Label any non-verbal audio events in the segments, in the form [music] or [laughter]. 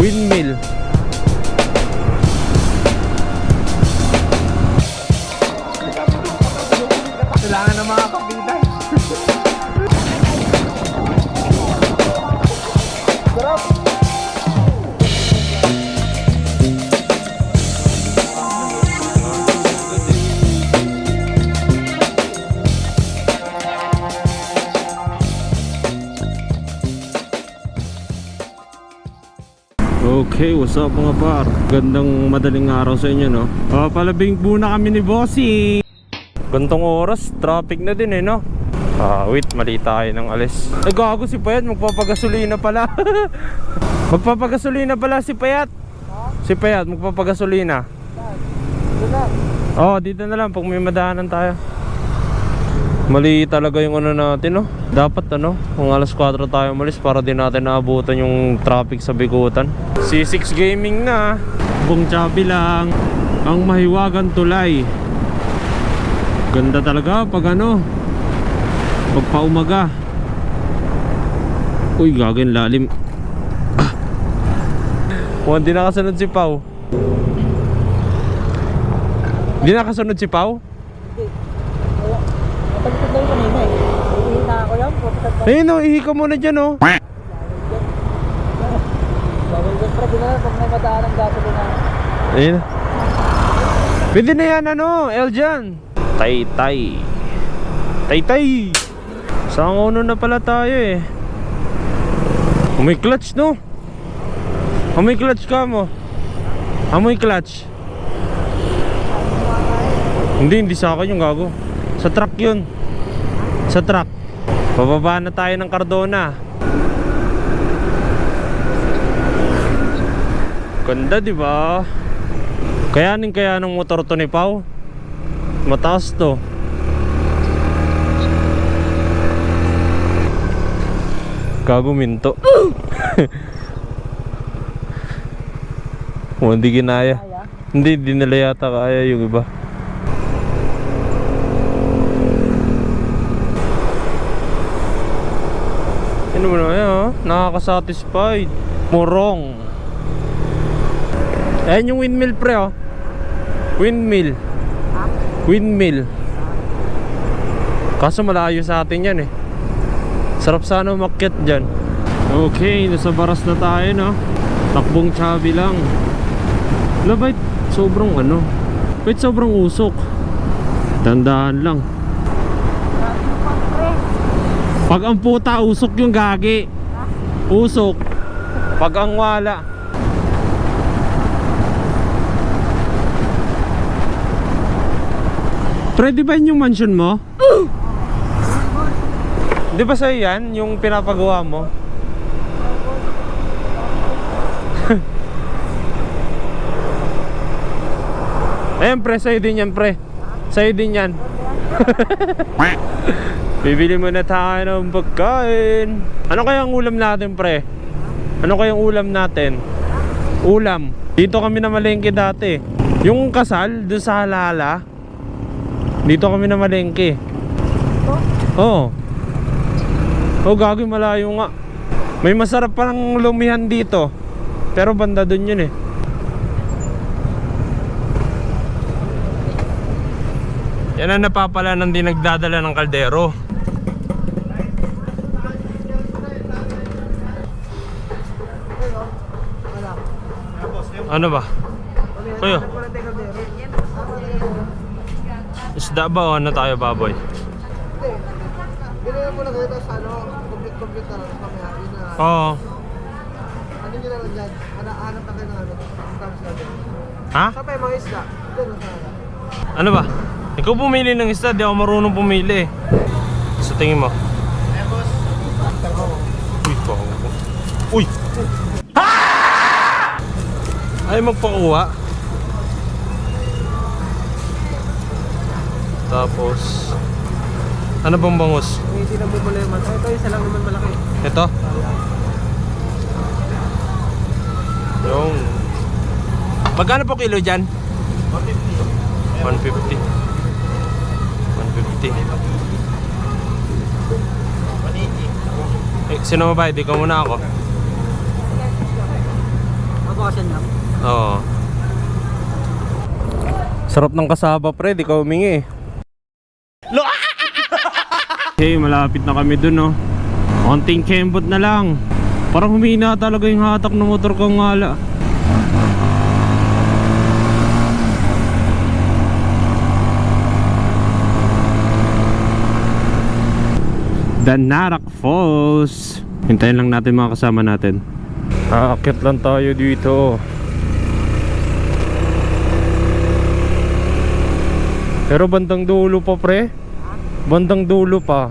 Windmill. Kailangan ng mga kapitan. Okay, what's up mga par? Gandang madaling araw sa inyo, no? Oh, palabing muna kami ni Bossy. Gantong oras, traffic na din eh, no? Ah, wait, mali tayo ng alis. Ay, gago si Payat, magpapagasolina pala. [laughs] magpapagasolina pala si Payat. Si Payat, magpapagasolina. Oh, dito na lang pag may madaanan tayo. Mali talaga yung ano natin, no? Dapat ano, kung alas 4 tayo umalis para din natin naabutan yung traffic sa Bigutan. C6 Gaming na. Bong chabi lang. Ang mahiwagan tulay. Ganda talaga pag ano, pag paumaga. Uy, gagawin lalim. Ah. Mukhang di nakasunod si Pau. Di nakasunod si Pau? Palikod lang kanina eh. Ihina Ayun oh, ihi ka muna dyan oh. Bawal pa din na pag may madaan ang na. Ayun. Pwede na yan ano, Eljan. Tay tay. Tay tay. Sa uno na pala tayo eh. Amoy clutch no? Amoy clutch ka mo. Amoy clutch. Hindi, hindi sa akin yung gago. Sa truck yun. Sa truck. Bababa na tayo ng Cardona. Ganda, di ba? Kayanin kaya ng motor to ni Pau? Mataas to. Gago minto. [laughs] hindi ginaya. Hindi, di nila yata kaya yung iba. Ano mo na yan? Nakaka-satisfied. Murong. Ayan yung windmill pre oh. Windmill. Windmill. Kaso malayo sa atin yan eh. Sarap sana umakyat dyan. Okay, nasa baras na tayo no. Takbong chabi lang. Wala bait sobrang ano? Bait sobrang usok. Tandaan lang. Pag ang puta usok yung gagi. Usok. Pag ang wala. Pwede ba yun yung mansion mo? Di ba sa'yo yan? Yung pinapagawa mo? [laughs] Ayan pre, sa'yo din yan pre Sa'yo din yan [laughs] Bibili muna tayo ng pagkain. Ano kayang ulam natin pre? Ano kayang ulam natin? Ulam. Dito kami na malengke dati. Yung kasal, doon sa halala Dito kami na malengke. Oo. Oh, gagawin malayo nga. May masarap parang lumihan dito. Pero banda doon yun eh Yan ang napapala ng di nagdadala ng kaldero. Ano ba? Kuya, isda ba o ano tayo baboy? Binigyan mo na kayo tapos ano, complete-complete na lang na. Oo. Ano nyo na lang dyan? Hanap, na kayo ng ano. Ha? Saan pa yung mga isda? Ano ba? Ikaw pumili ng isda, di ako marunong pumili eh. Sa tingin mo? Uy, kawo. Uy! Ay, magpakuha. Tapos, ano bang bangus? Hindi na bumula yung mata. Ito isa lang naman malaki. Ito? Yung. Magkano po kilo dyan? 150. 150. 150. 180. Eh, sino mabayad? Ikaw muna ako. Mabawasan lang. Oo. Sarap ng kasaba, pre. Di ka humingi. Lo! [laughs] hey, malapit na kami dun, no. Konting kembot na lang. Parang humina talaga yung hatak ng motor ko ngala. Danarak Falls. Hintayin lang natin mga kasama natin. Aakit lang tayo dito. Pero bandang dulo pa pre. Bandang dulo pa.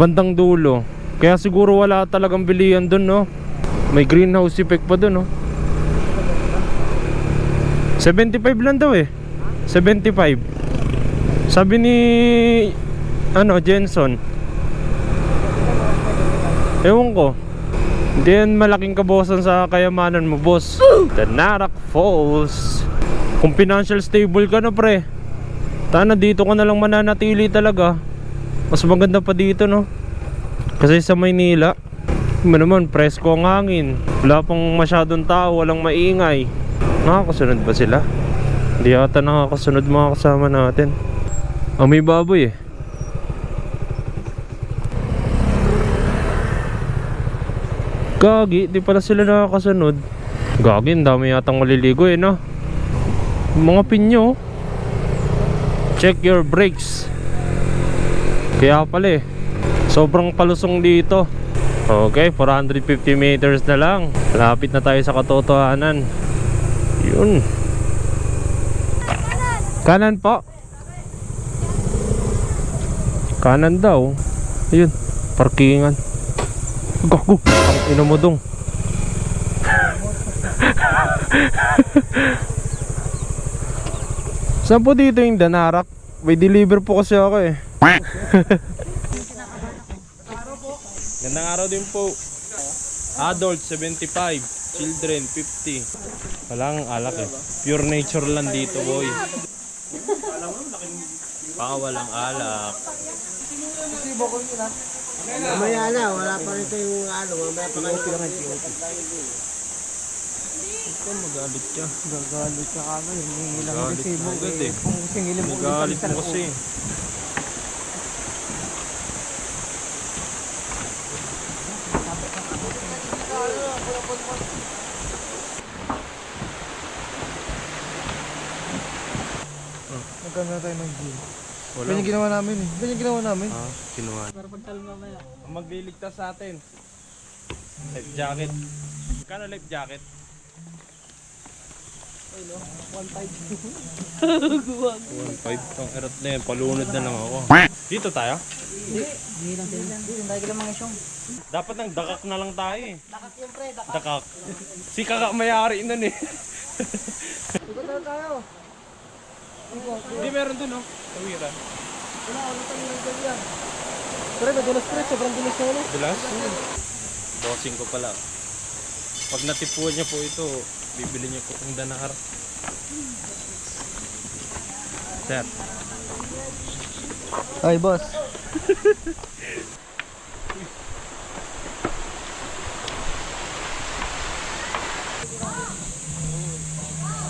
Bandang dulo. Kaya siguro wala talagang bilihan dun no. May greenhouse effect pa dun no. 75 lang daw eh. 75. Sabi ni ano Jenson. Ewan ko. Hindi yan malaking kabosan sa kayamanan mo, boss. The Narak Falls. Kung financial stable ka na, pre. Tana dito ka na lang mananatili talaga. Mas maganda pa dito, no? Kasi sa Maynila, mo naman, presko ang hangin. Wala pang masyadong tao, walang maingay. Nakakasunod ba sila? Hindi yata nakakasunod mga kasama natin. Ah, may baboy eh. Gagi, di pala sila nakakasunod. Gagi, ang dami yatang maliligo eh, no? Mga pinyo. Check your brakes. Kaya pala eh. Sobrang palusong dito. Okay, 450 meters na lang. Lapit na tayo sa katotohanan. Yun. Kanan po. Kanan daw. Ayun, parkingan. Gago, ang ino mo dong. Saan po dito yung Danarak? May deliver po kasi ako eh. Gandang araw din po. Adult 75, children 50. Walang alak eh. Pure nature lang dito, boy. Baka walang alak. Mamaya na, wala pa rin yung ano, mamaya pa kayo pinakain Ito magalit ka. Gagalit ka ka na, hindi lang Galit kasi mo mo agad eh. Kung singilin mo Nagalit mo kasi. Magkano tayo ng gym? Wala. Ganyan ginawa namin eh. Ganyan ginawa namin. Ah, kinuha. Ang magliligtas sa atin. Life jacket. Magkano life jacket? Ay no, 1.5 1.5 Tong erot na yan, palunod na lang ako Dito tayo? Hindi lang sila. Hindi lang tayo mga isyong. Dapat nang dakak na lang tayo eh Dakak yung pre, dakak. Dakak Si kaka mayari nun eh Ikot na tayo. Hindi meron dun oh Tawiran Wala, wala tayo ng ganyan. Pre, madulas pre, sobrang dulas na ulo. Dulas? Bossing ko pala Pag natipuan niya po ito Bibili niya po ang danahar Sir Ay, boss. [laughs]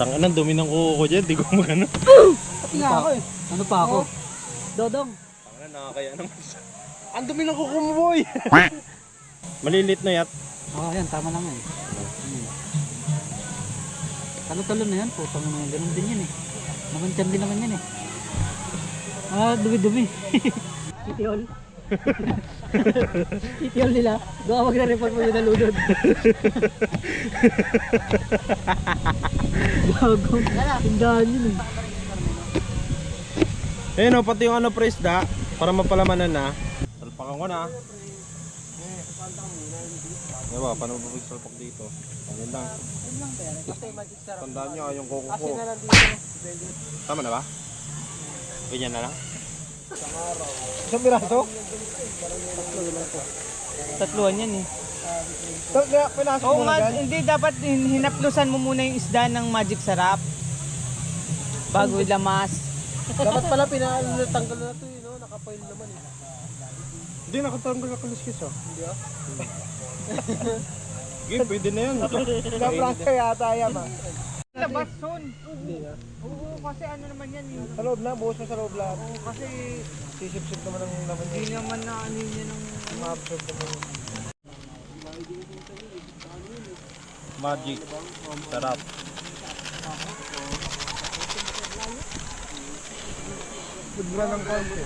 Tangan dumi ng kuko ko dyan, di ko magano. Pati nga ako eh. Ano pa ako? Dodong. Tangan nakakaya naman siya. Ang dumi ng kuko mo boy! [laughs] Malilit na yat. Oo, oh, yan, tama lang yan. Hmm. Talo-talo na yan, putang na yan. Ganun din yan eh. Namanchan din naman yan eh. Ah, dumi-dumi. [laughs] Titiol. Titiol nila. Doon ka magre-report mo yung nalunod. Gago. Tindahan yun eh. Eh no, pati yung ano presda, para mapalamanan na. Salpakan ko na. Diba, paano ba salpak dito? Ganyan lang. Tandaan nyo, yung kuko ko. Tama na ba? Ganyan na lang? Isang piraso? Tatluan yan eh. Pinasok Oo nga, hindi dapat hin- hinaplusan mo muna yung isda ng magic sarap. Bago ilamas. Dapat pala pinatanggal na ito, no? Nakapail naman eh. Hindi, nakatanggal na kaluskis oh. Hindi ah. Game, pwede na yan. Na-prank ka yata yan ah. Labas son. Oo, kasi ano naman yan yung... Sa loob na, buhos mo sa loob lahat. Oo, kasi Sisip-sip naman ang laman hindi niya. naman na ano yun ng... Ma-absorb naman. Magic. Sarap. Budra ng konti.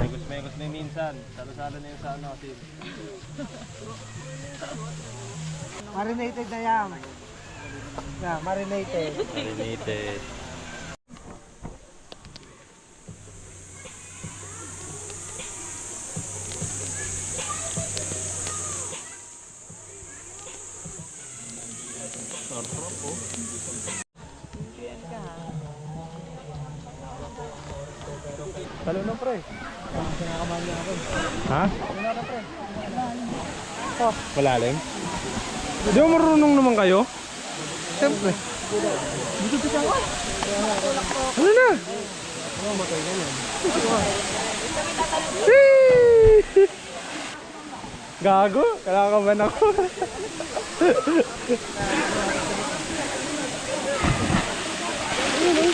Megos-megos na yung minsan. Salo-salo na yung sa ano, asin. Marinated na yan. Yeah, marinated. Marinated. Talo na pre. Ha? Malalim? Di ba marunong naman kayo? Siyempre. Ano na? Gago, kalakaban ako.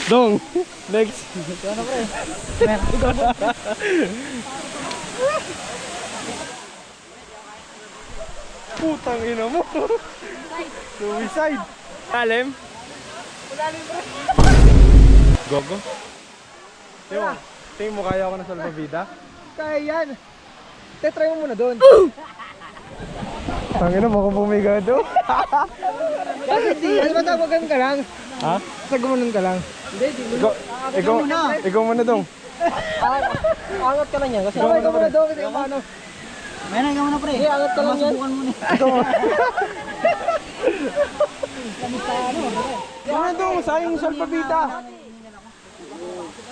Dong, next. [laughs] Putang ina mo. Suicide. Alim? Gogo? Tingnan mo, tingin mo kaya ako na salvavida? Kaya yan. Tetry mo muna doon. Tangina mo kung bumigado. Kasi hindi. Ano ba tawagan ka lang? ha? Sa gumanon ka lang. Ikaw, ikaw, ikaw muna dong. Angat ka lang yan. Kasi ka muna doon. Kasi paano? May na, mo na pre. Sige, angat ka lang yan. Masubukan mo na. Ano dong? Sayang salpabita.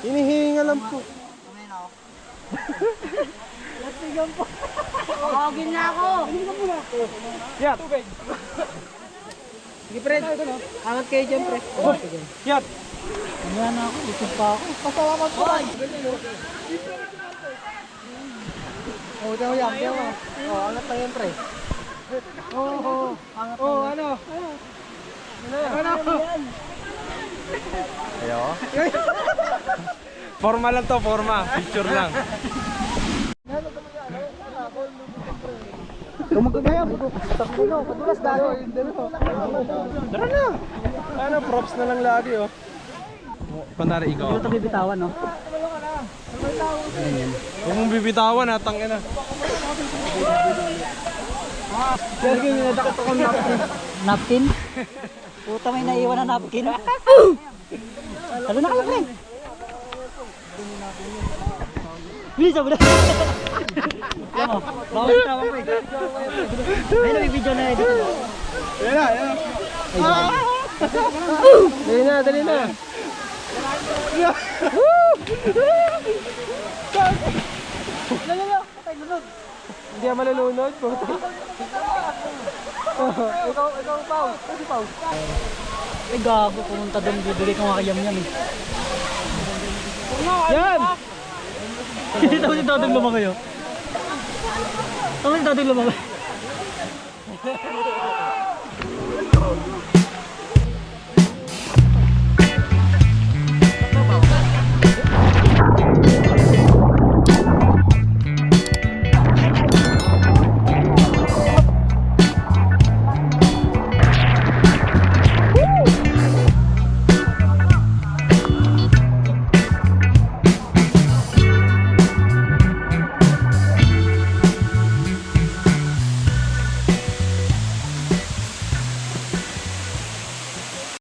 Hinihinga lang po. Kawagin na ako. Yat. Sige pre. Angat kayo dyan pre. Yat. Mamaya na ako. Isip pa ako. Pasalamat po. Oh, ito yan. Ito yan. Oh, angat lang yan, pre. Oo, oh, oh. angat oh, ano? Ano? Ano? Ayo. Forma lang to, forma. Picture lang. Tumagkagaya mo. Takbulo, padulas dalo. Tara na. Ano, props na lang lagi oh. Pandari ikaw. Ito bibitawan no? Huwag mong bibitawan ha, tangin na. Sergey, ninadakot ako napkin. Napkin? [laughs] Puta may naiwan na napkin. Talo na kayo pre. Bilis ako na. Yan o, bawal tawa pre. Ayun, may video na edit. Yan na, yan na. Dali na, dali na. [laughs] Hindi ka malulunod po. ikaw, ikaw, Pao. Kasi Pao. Ay gago, pumunta doon, bibigay ko nga kayam yan eh. Yan! Ito si Tadong lumaki yun. Ito si Tadong lumaki.